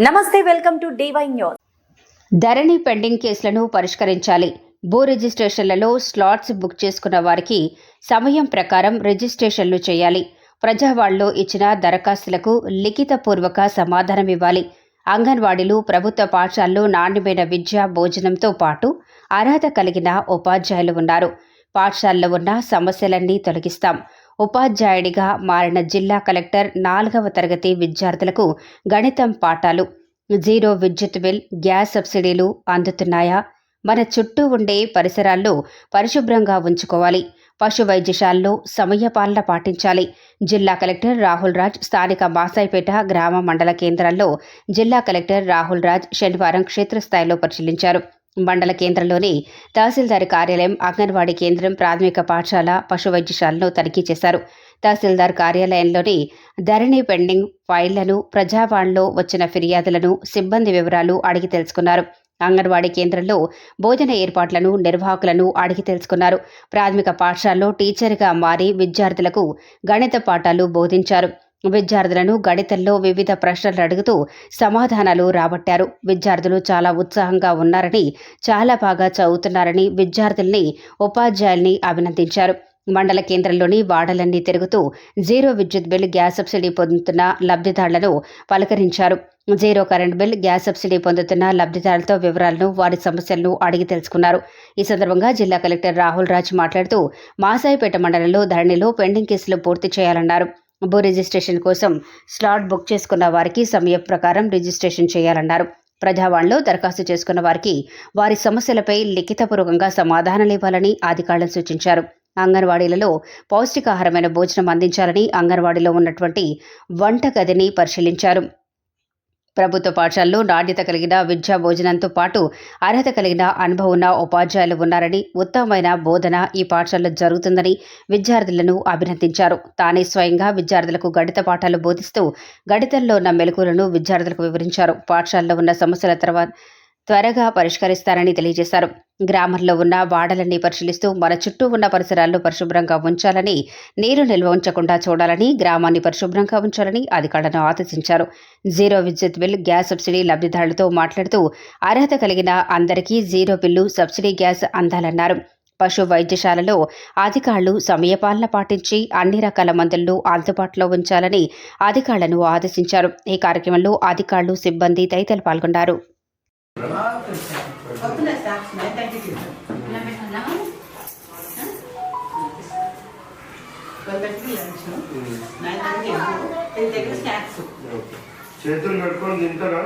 నమస్తే welcome to D Y news. Dharani pending కేసులను పరిష్కరించాలి. భూ రిజిస్ట్రేషన్లలో స్లాట్స్ బుక్ చేసుకున్న వారికి సమయం ప్రకారం రిజిస్ట్రేషన్లు చేయాలి. ప్రజావాళ్ళు ఇచ్చిన దరఖాస్తులకు లిఖితపూర్వక సమాధానం ఇవ్వాలి. అంగన్వాడీలు ప్రభుత్వ పాఠశాలలు నాణ్యమైన విద్య భోజనంతో పాటు అర్హత కలిగిన ఉపాధ్యాయులు ఉన్నారు. పాఠశాలలో ఉన్న సమస్యలన్నీ తొలగిస్తాం. ఉపాధ్యాయుడిగా మారిన జిల్లా కలెక్టర్ నాలుగవ తరగతి విద్యార్థులకు గణితం పాఠాలు జీరో విద్యుత్ బిల్ గ్యాస్ సబ్సిడీలు అందుతున్నాయా? మన చుట్టూ ఉండే పరిసరాల్లో పరిశుభ్రంగా ఉంచుకోవాలి. పశు వైద్యశాలలో సమయపాలన పాటించాలి. జిల్లా కలెక్టర్ రాహుల్ రాజ్ స్థానిక మాసాయిపేట గ్రామ మండల కేంద్రాల్లో జిల్లా కలెక్టర్ రాహుల్ రాజ్ శనివారం క్షేత్రస్థాయిలో పరిశీలించారు. మండల కేంద్రంలోని తహసీల్దార్ కార్యాలయం అంగన్వాడీ కేంద్రం ప్రాథమిక పాఠశాల పశు వైద్యశాలను తనిఖీ చేశారు. తహసీల్దార్ కార్యాలయంలోని ధరణి పెండింగ్ ఫైళ్ళను ప్రజావాణిలో వచ్చిన ఫిర్యాదులను సిబ్బంది వివరాలు అడిగి తెలుసుకున్నారు. అంగన్వాడీ కేంద్రంలో భోజన ఏర్పాట్లను నిర్వాహకులను అడిగి తెలుసుకున్నారు. ప్రాథమిక పాఠశాలలో టీచర్గా మారి విద్యార్థులకు గణిత పాఠాలు బోధించారు. విద్యార్థులను గణితంలో వివిధ ప్రశ్నలు అడుగుతూ సమాధానాలు రాబట్టారు. విద్యార్థులు చాలా ఉత్సాహంగా ఉన్నారని చాలా బాగా చదువుతున్నారని విద్యార్థుల్ని ఉపాధ్యాయుల్ని అభినందించారు. మండల కేంద్రంలోని వాడలన్నీ తిరుగుతూ జీరో విద్యుత్ బిల్ గ్యాస్ సబ్సిడీ పొందుతున్న లబ్ధిదారులను పలకరించారు. Zero current bill gas subsidy పొందుతున్న లబ్ధిదారులతో వివరాలను వారి సమస్యలను అడిగి తెలుసుకున్నారు. ఈ సందర్భంగా జిల్లా కలెక్టర్ రాహుల్ రాజ్ మాట్లాడుతూ మాసాయిపేట మండలంలో ధరణిలో పెండింగ్ కేసులు పూర్తి చేయాలన్నారు. భూ రిజిస్ట్రేషన్ కోసం స్లాట్ బుక్ చేసుకున్న వారికి సమయం ప్రకారం రిజిస్ట్రేషన్ చేయాలన్నారు. ప్రజావాణిలో దరఖాస్తు చేసుకున్న వారికి వారి సమస్యలపై లిఖితపూర్వకంగా సమాధానాలు ఇవ్వాలని అధికారులు సూచించారు. అంగన్వాడీలలో పౌష్టికాహారమైన భోజనం అందించాలని అంగన్వాడీలో ఉన్నటువంటి వంటగదిని పరిశీలించారు. ప్రభుత్వ పాఠశాలలో నాణ్యత కలిగిన విద్యా భోజనంతో పాటు అర్హత కలిగిన అనుభవం ఉన్న ఉపాధ్యాయులు ఉన్నారని ఉత్తమమైన బోధన ఈ పాఠశాలలో జరుగుతుందని విద్యార్థులను అభినందించారు. తానే స్వయంగా విద్యార్థులకు గణిత పాఠాలు బోధిస్తూ గణితంలో ఉన్న మెలకువలను విద్యార్థులకు వివరించారు. పాఠశాలలో ఉన్న సమస్యల తర్వాత త్వరగా పరిష్కరిస్తారని తెలియజేశారు. గ్రామంలో ఉన్న వాడలన్నీ పరిశీలిస్తూ మన చుట్టూ ఉన్న పరిసరాల్లో పరిశుభ్రంగా ఉంచాలని నీరు నిల్వ ఉంచకుండా చూడాలని గ్రామాన్ని పరిశుభ్రంగా ఉంచాలని అధికారులను ఆదేశించారు. జీరో విద్యుత్ బిల్ గ్యాస్ సబ్సిడీ లబ్ధిదారులతో మాట్లాడుతూ అర్హత కలిగిన అందరికీ జీరో బిల్లు సబ్సిడీ గ్యాస్ అందాలన్నారు. పశు వైద్యశాలలో అధికారులు సమయపాలన పాటించి అన్ని రకాల మందులను అందుబాటులో ఉంచాలని అధికారులను ఆదేశించారు. ఈ కార్యక్రమంలో అధికారులు సిబ్బంది తదితరులు పాల్గొన్నారు. చేతులు కట్టుకొని తింటారా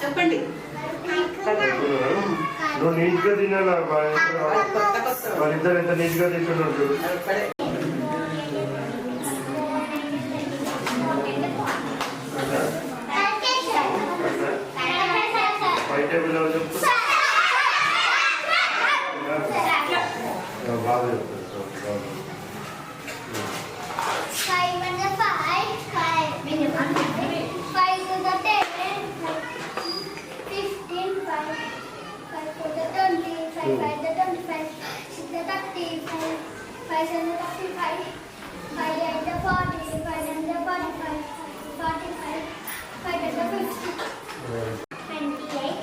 చెప్పండి నువ్వు నీట్గా తినాలా వాళ్ళిద్దరు ఎంత నీట్గా తింటున్నారు 25, 25, 35, 535, 540, 545, 45, 550. 28,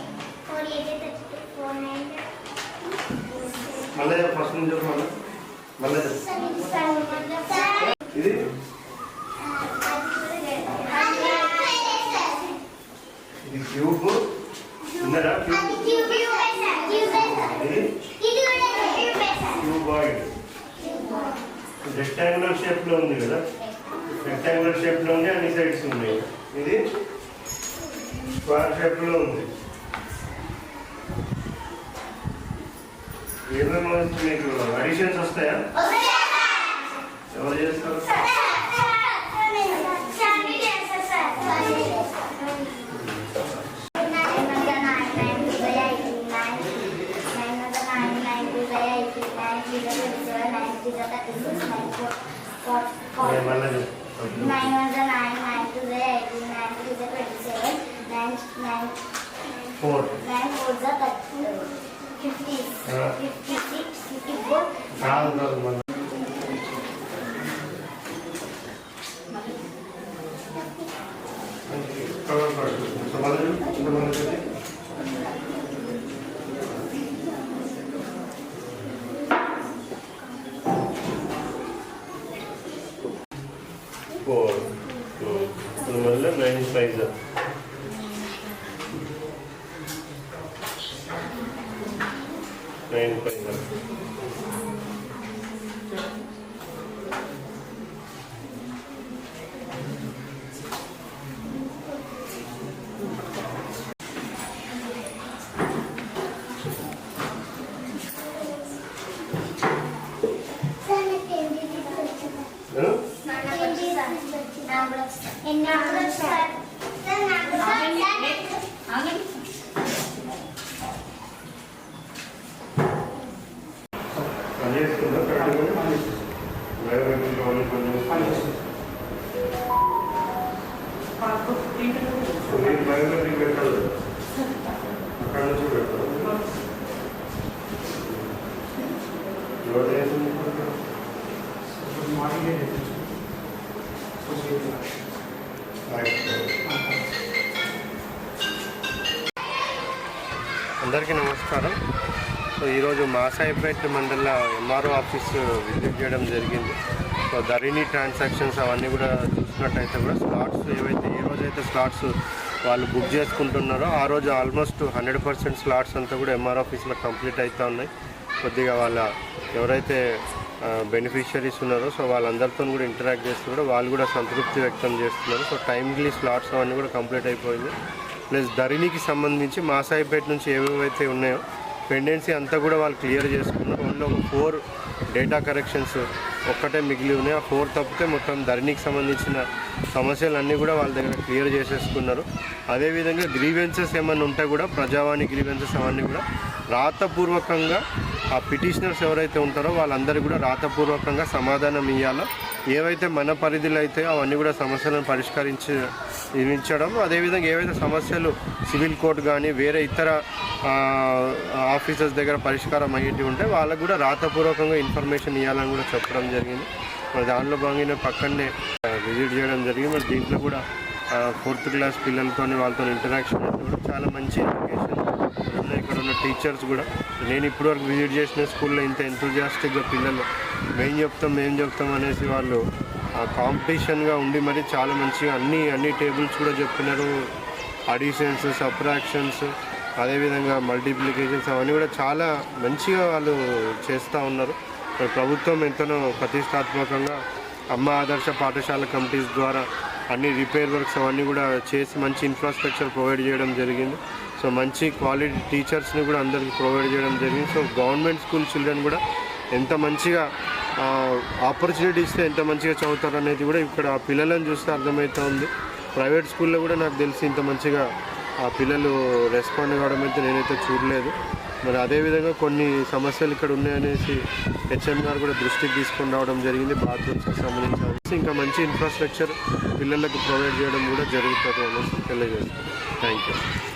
48, 49. మళ్ళీ ఫస్ట్ నుంచి మళ్ళీ మళ్ళీ ఇది ఇది క్యూబ్ రెక్టాంగులర్ షేప్లో ఉంది కదా? రెక్టాంగులర్ షేప్లో ఉంది అన్ని సైడ్స్ ఉన్నాయి. ఇది స్క్వేర్ షేప్లో ఉంది. ఏమేమి మీకు? అడిషన్స్ వస్తాయా? ఎవరు చేస్తారు? Thank you. नाईन वन जा नाईन नाईन टू जा एटीन नाईन थ्री जा twenty seven nine nine four nine four जा thirty fifty fifty six fifty four Thank you. Faiza. Vem, పని చేస్తుందా కరెక్ట్గా బయోమెట్రిక్ అవన్నీ పని మీరు బయోమెట్రిక్ పెట్టాలి అక్కడ నుంచి పెట్టాలి ఎవరు చేసింది అందరికీ నమస్కారం సో ఈరోజు మాసాయిపేట మండల ఎంఆర్ఓ ఆఫీస్ విజిట్ చేయడం జరిగింది. సో ధరణి ట్రాన్సాక్షన్స్ అవన్నీ కూడా చూసినట్టయితే కూడా స్లాట్స్ ఏవైతే ఏ రోజైతే స్లాట్స్ వాళ్ళు బుక్ చేసుకుంటున్నారో ఆ రోజు ఆల్మోస్ట్ హండ్రెడ్ పర్సెంట్ స్లాట్స్ అంతా కూడా ఎంఆర్ ఆఫీస్లో కంప్లీట్ అవుతూ ఉన్నాయి. కొద్దిగా వాళ్ళ ఎవరైతే బెనిఫిషియరీస్ ఉన్నారో సో వాళ్ళందరితో కూడా ఇంటరాక్ట్ చేస్తున్నారో వాళ్ళు కూడా సంతృప్తి వ్యక్తం చేస్తున్నారు. సో టైమ్లీ స్లాట్స్ అవన్నీ కూడా కంప్లీట్ అయిపోయింది. ప్లస్ ధరణికి సంబంధించి మాసాయిపేట నుంచి ఏవేవైతే ఉన్నాయో పెండెన్సీ అంతా కూడా వాళ్ళు క్లియర్ చేసుకున్నారు. ఓన్లీ ఒక ఫోర్ డేటా కరెక్షన్స్ ఒక్కటే మిగిలి ఉన్నాయి. ఆ ఫోర్ తప్పితే మొత్తం ధరణికి సంబంధించిన సమస్యలన్నీ కూడా వాళ్ళ దగ్గర క్లియర్ చేసేసుకున్నారు. అదేవిధంగా గ్రీవెన్సెస్ ఏమైనా ఉంటే కూడా ప్రజావాణి గ్రీవెన్సెస్ అవన్నీ కూడా రాతపూర్వకంగా ఆ పిటిషనర్స్ ఎవరైతే ఉంటారో వాళ్ళందరూ కూడా రాతపూర్వకంగా సమాధానం ఇవ్వాలో ఏవైతే మన పరిధిలో అయితే అవన్నీ కూడా సమస్యలను పరిష్కరించి ఇవ్వించడం అదేవిధంగా ఏవైతే సమస్యలు సివిల్ కోర్టు కానీ వేరే ఇతర ఆఫీసర్స్ దగ్గర పరిష్కారం అయ్యేవి ఉంటే వాళ్ళకు కూడా రాతపూర్వకంగా ఇన్ఫర్మేషన్ ఇవ్వాలని కూడా చెప్పడం జరిగింది. మరి దానిలో భాగంగా పక్కనే విజిట్ చేయడం జరిగింది. మరి దీంట్లో కూడా ఫోర్త్ క్లాస్ పిల్లలతో వాళ్ళతో ఇంటరాక్షన్ కూడా చాలా మంచి ఎడ్యుకేషన్ ఇక్కడ ఉన్న టీచర్స్ కూడా నేను ఇప్పటివరకు విజిట్ చేసిన స్కూల్లో ఇంత ఎంతూజియాస్టిక్గా పిల్లలు మేం చెప్తాం మేం చెప్తాం అనేసి వాళ్ళు కాంపిటీషన్గా ఉండి మరి చాలా మంచిగా అన్ని అన్ని టేబుల్స్ కూడా చెప్పినారు. అడిషన్స్ సబ్ట్రాక్షన్స్ అదేవిధంగా మల్టిప్లికేషన్స్ అవన్నీ కూడా చాలా మంచిగా వాళ్ళు చేస్తూ ఉన్నారు. మరి ప్రభుత్వం ఎంతనో ప్రతిష్టాత్మకంగా అమ్మ ఆదర్శ పాఠశాల కమిటీస్ ద్వారా అన్ని రిపేర్ వర్క్స్ అవన్నీ కూడా చేసి మంచి ఇన్ఫ్రాస్ట్రక్చర్ ప్రొవైడ్ చేయడం జరిగింది. సో మంచి క్వాలిటీ టీచర్స్ని కూడా అందరికీ ప్రొవైడ్ చేయడం జరిగింది. సో గవర్నమెంట్ స్కూల్ చిల్డ్రన్ కూడా ఎంత మంచిగా ఆపర్చునిటీ ఇస్తే ఎంత మంచిగా చదువుతారు అనేది కూడా ఇక్కడ ఆ పిల్లలను చూస్తే అర్థమవుతూ ఉంది. ప్రైవేట్ స్కూల్లో కూడా నాకు తెలిసి ఇంత మంచిగా ఆ పిల్లలు రెస్పాండ్ కావడం అయితే నేనైతే చూడలేదు. మరి అదేవిధంగా కొన్ని సమస్యలు ఇక్కడ ఉన్నాయనేసి హెచ్ఎం గారు కూడా దృష్టికి తీసుకొని రావడం జరిగింది. బాత్రూమ్స్కి సంబంధించి ఇంకా మంచి ఇన్ఫ్రాస్ట్రక్చర్ పిల్లలకు ప్రొవైడ్ చేయడం కూడా జరుగుతుంది అనేసి తెలియజేస్తాను థ్యాంక్ యూ